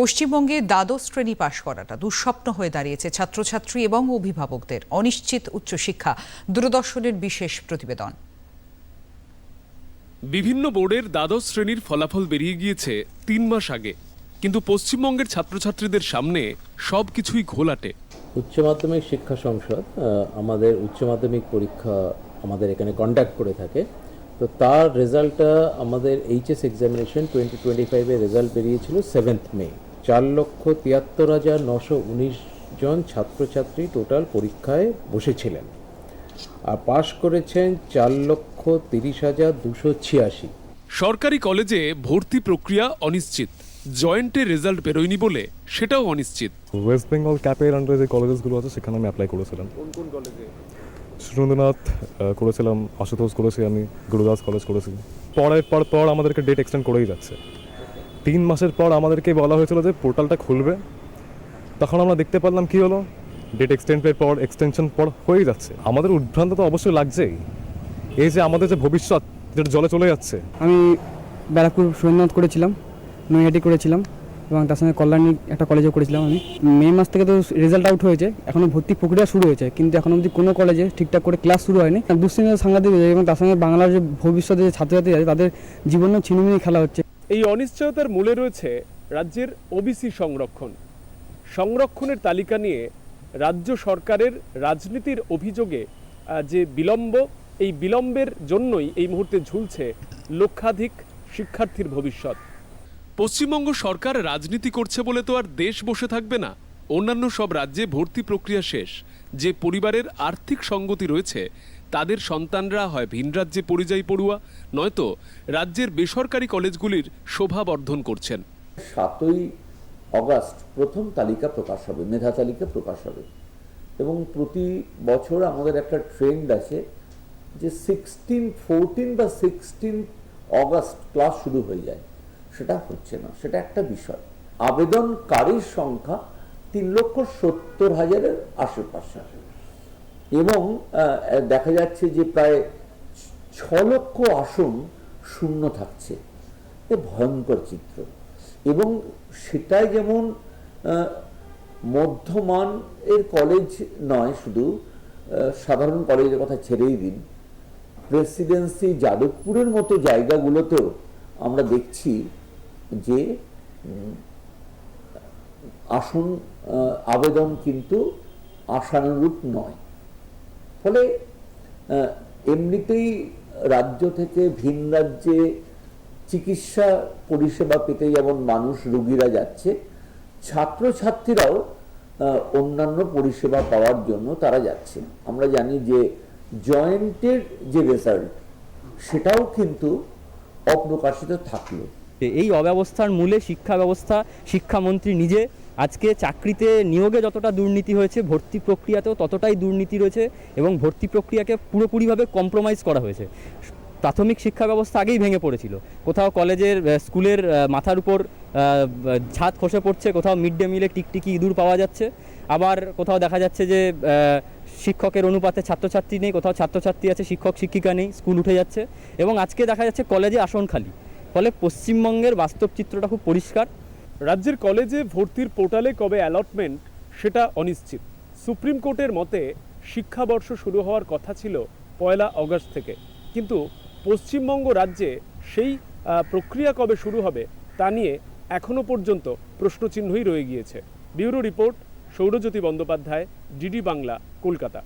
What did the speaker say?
পশ্চিমবঙ্গে দ্বাদশ শ্রেণি পাশ করাটা দুঃস্বপ্ন হয়ে দাঁড়িয়েছে ছাত্রছাত্রী এবং অভিভাবকদের। অনিশ্চিত উচ্চশিক্ষা দূরদর্শনের বিশেষ প্রতিবেদন। বিভিন্ন বোর্ডের দ্বাদশ শ্রেণির ফলাফল বেরিয়ে গিয়েছে তিন মাস আগে। কিন্তু পশ্চিমবঙ্গের ছাত্রছাত্রীদের সামনে সব কিছুই ঘোলাটে। উচ্চ মাধ্যমিক শিক্ষা সংসদ আমাদের উচ্চ মাধ্যমিক পরীক্ষা আমাদের এখানে কন্ডাক্ট করে থাকে। তো তার রেজাল্টটা আমাদের এইচএস এক্সামিনেশন টোয়েন্টি টোয়েন্টি ফাইভের রেজাল্ট বেরিয়েছিল সেভেন্থ মে চার লক্ষ তিয়াত্তর হাজার নশো উনিশ জন ছাত্রছাত্রী টোটাল পরীক্ষায় বসেছিলেন। আর পাশ করেছেন চার লক্ষ তিরিশ হাজার দুশো ছিয়াশি। সরকারি কলেজে ভর্তি প্রক্রিয়া অনিশ্চিত। জয়েন্টের রেজাল্ট বেরোয়নি বলে সেটাও অনিশ্চিত। ওয়েস্ট বেঙ্গল ক্যাপের আন্ডারে যে কলেজেসগুলো আছে সেখানে আমি অ্যাপ্লাই করেছিলাম। কোন কোন কলেজে? সুরেন্দ্রনাথ করেছিলাম আশুতোষ করেছি আমি গুরুদাস কলেজ করেছি। পরের পর পর আমাদেরকে ডেট এক্সটেন্ড করেই যাচ্ছে। তিন মাসের পর আমাদেরকে বলা হয়েছিল যে পোর্টালটা খুলবে। তখন আমরা দেখতে পারলাম কি হলো? ডেট এক্সটেন্ডের পর এক্সটেনশন পর হয়েই যাচ্ছে। আমাদের উদ্ভ্রান্ত তো অবশ্যই লাগছেই। এই যে আমাদের যে ভবিষ্যৎ, যেটা জলে চলে যাচ্ছে। আমি ব্যারাকপুর সুরেন্দ্রনাথ করেছিলাম, নৈহাটি করেছিলাম, এবং তার সঙ্গে কল্যাণী একটা কলেজেও করেছিলাম আমি। মে মাস থেকে তো রেজাল্ট আউট হয়েছে, এখনও ভর্তি প্রক্রিয়া শুরু হয়েছে, কিন্তু এখন অবধি কোনো কলেজে ঠিকঠাক করে ক্লাস শুরু হয়নি। দুশ্চিন্তা সাংঘাতিক হয়েছে, এবং তার সঙ্গে বাংলার যে ভবিষ্যতে যে ছাত্রছাত্রী আছে, তাদের জীবনেও ছিনিমিনি খেলা হচ্ছে। এই অনিশ্চয়তার মূলে রয়েছে রাজ্যের ওবিসি সংরক্ষণ। সংরক্ষণের তালিকা নিয়ে রাজ্য সরকারের রাজনীতির অভিযোগে যে বিলম্ব, এই বিলম্বের জন্যই এই মুহূর্তে ঝুলছে লক্ষাধিক শিক্ষার্থীর ভবিষ্যৎ। পশ্চিমবঙ্গ সরকার রাজনীতি করছে বলে তো আর দেশ বসে থাকবে না। অন্যান্য সব রাজ্যে ভর্তি প্রক্রিয়া শেষ। যে পরিবারের আর্থিক সঙ্গতি রয়েছে তাদের সন্তানরা হয় ভিন রাজ্যে পরিযায়ী পড়ুয়া, নয়তো রাজ্যের বেসরকারি কলেজগুলির শোভা বর্ধন করছেন। সাতই অগাস্ট প্রথম তালিকা প্রকাশ হবে, মেধা তালিকা প্রকাশ হবে। এবং প্রতি বছর আমাদের একটা ট্রেন্ড আছে যে সিক্সটিন, ফোরটিন বা সিক্সটিন অগাস্ট ক্লাস শুরু হয়ে যায়। সেটা হচ্ছে না, সেটা একটা বিষয়। আবেদনকারীর সংখ্যা তিন লক্ষ সত্তর হাজারের আশেপাশে। এবং দেখা যাচ্ছে যে প্রায় ছ লক্ষ আসন শূন্য থাকছে। এ ভয়ঙ্কর চিত্র। এবং সেটাই যেমন মধ্যমান এর কলেজ নয় শুধু সাধারণ কলেজের কথা ছেড়েই দিন। প্রেসিডেন্সি যাদবপুরের মতো জায়গাগুলোতেও আমরা দেখছি যে আসন আবেদন কিন্তু আশানুরূপ নয়। ফলে এমনিতেই রাজ্য থেকে ভিন রাজ্যে চিকিৎসা পরিষেবা পেতে যেমন মানুষ, রুগীরা যাচ্ছে, ছাত্রছাত্রীরাও অন্যান্য পরিষেবা পাওয়ার জন্য তারা যাচ্ছে। আমরা জানি যে জয়েন্টের যে রেজাল্ট, সেটাও কিন্তু অপ্রকাশিত থাকল। এই অব্যবস্থার মূলে শিক্ষা ব্যবস্থা, শিক্ষামন্ত্রী নিজে আজকে চাকরিতে নিয়োগে যতটা দুর্নীতি হয়েছে, ভর্তি প্রক্রিয়াতেও ততটাই দুর্নীতি রয়েছে এবং ভর্তি প্রক্রিয়াকে পুরোপুরিভাবে কম্প্রোমাইজ করা হয়েছে। প্রাথমিক শিক্ষা ব্যবস্থা আগেই ভেঙে পড়েছিল। কোথাও কলেজের স্কুলের মাথার উপর ছাদ খসে পড়ছে, কোথাও মিড ডে মিলে টিকটিকি ইঁদুর পাওয়া যাচ্ছে। আবার কোথাও দেখা যাচ্ছে যে শিক্ষকের অনুপাতে ছাত্রছাত্রী নেই, কোথাও ছাত্রছাত্রী আছে, শিক্ষক, শিক্ষিকা নেই, স্কুল উঠে যাচ্ছে। এবং আজকে দেখা যাচ্ছে কলেজে আসন খালি। ফলে পশ্চিমবঙ্গের বাস্তব চিত্রটা খুব পরিষ্কার। রাজ্যের কলেজে ভর্তির পোর্টালে কবে অ্যালটমেন্ট সেটা অনিশ্চিত। সুপ্রিম কোর্টের মতে শিক্ষাবর্ষ শুরু হওয়ার কথা ছিল পয়লা অগস্ট থেকে। কিন্তু পশ্চিমবঙ্গ রাজ্যে সেই প্রক্রিয়া কবে শুরু হবে তা নিয়ে এখনও পর্যন্ত প্রশ্নচিহ্নই রয়ে গিয়েছে। Bureau report Saurajyoti Bandyopadhyay, DD Bangla, Kolkata.